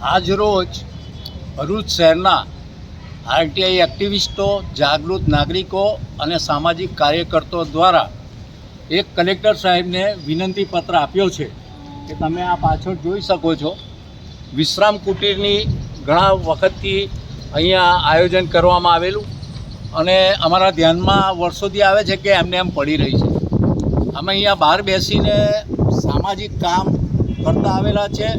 આજરોજ ભરૂચ શહેરના આરટીઆઈ એક્ટિવિસ્ટો, જાગૃત નાગરિકો અને સામાજિક કાર્યકર્તાઓ દ્વારા એક કલેક્ટર સાહેબને વિનંતી પત્ર આપ્યો છે કે તમે આ પાછળ જોઈ શકો છો. વિશ્રામ કુટીરની ઘણા વખતથી અહીંયા આયોજન કરવામાં આવેલું અને અમારા ધ્યાનમાં વર્ષોથી આવે છે કે એમને એમ પડી રહી છે. અમે અહીંયા બહાર બેસીને સામાજિક કામ કરતા આવેલા છે.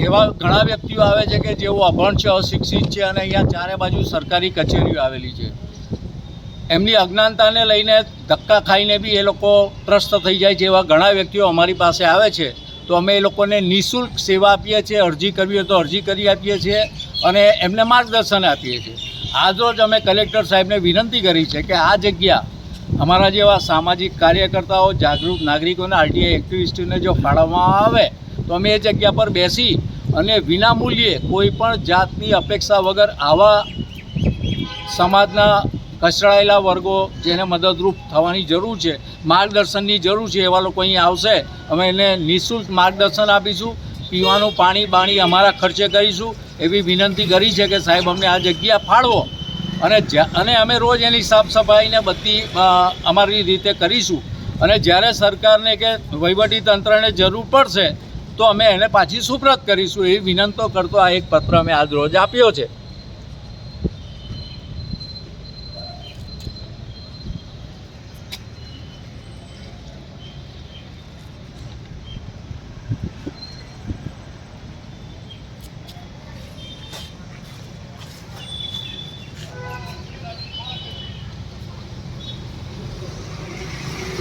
એવા ઘણા વ્યક્તિઓ આવે છે કે જેઓ અભણ છે, અશિક્ષિત છે અને અહીંયા ચારે બાજુ સરકારી કચેરીઓ આવેલી છે. એમની અજ્ઞાનતાને લઈને ધક્કા ખાઈને બી એ લોકો ત્રસ્ત થઈ જાય છે એવા ઘણા વ્યક્તિઓ અમારી પાસે આવે છે. તો અમે એ લોકોને નિઃશુલ્ક સેવા આપીએ છીએ, અરજી કરવી હોય તો અરજી કરી આપીએ છીએ અને એમને માર્ગદર્શન આપીએ છીએ. આજરોજ અમે કલેક્ટર સાહેબને વિનંતી કરી છે કે આ જગ્યા અમારા જેવા સામાજિક કાર્યકર્તાઓ, જાગૃત નાગરિકોને, આરટીઆઈ એક્ટિવિસ્ટોને જો ફાળવવામાં આવે તો અમે એ જગ્યા પર બેસી અને વિનામૂલ્યે કોઈ પણ જાતની અપેક્ષા વગર આવા સમાજના કચડાયેલા વર્ગો જેને મદદરૂપ થવાની જરૂર છે, માર્ગદર્શનની જરૂર છે, એવા લોકો અહીં આવશે. અમે એને નિઃશુલ્ક માર્ગદર્શન આપીશું. પીવાનું પાણી, બાણી અમારા ખર્ચે કરીશું. એવી વિનંતી કરી છે કે સાહેબ, અમને આ જગ્યા ફાળવો. અને અને અમે રોજ એની સાફ સફાઈને બધી અમારી રીતે કરીશું. અને જ્યારે સરકારને કે વહીવટી તંત્રને જરૂર પડશે તો અમે એને પાછી સુપ્રત કરીશું એવી વિનંતો કરતો આ એક પત્ર અમે આજ રોજ આપ્યો છે.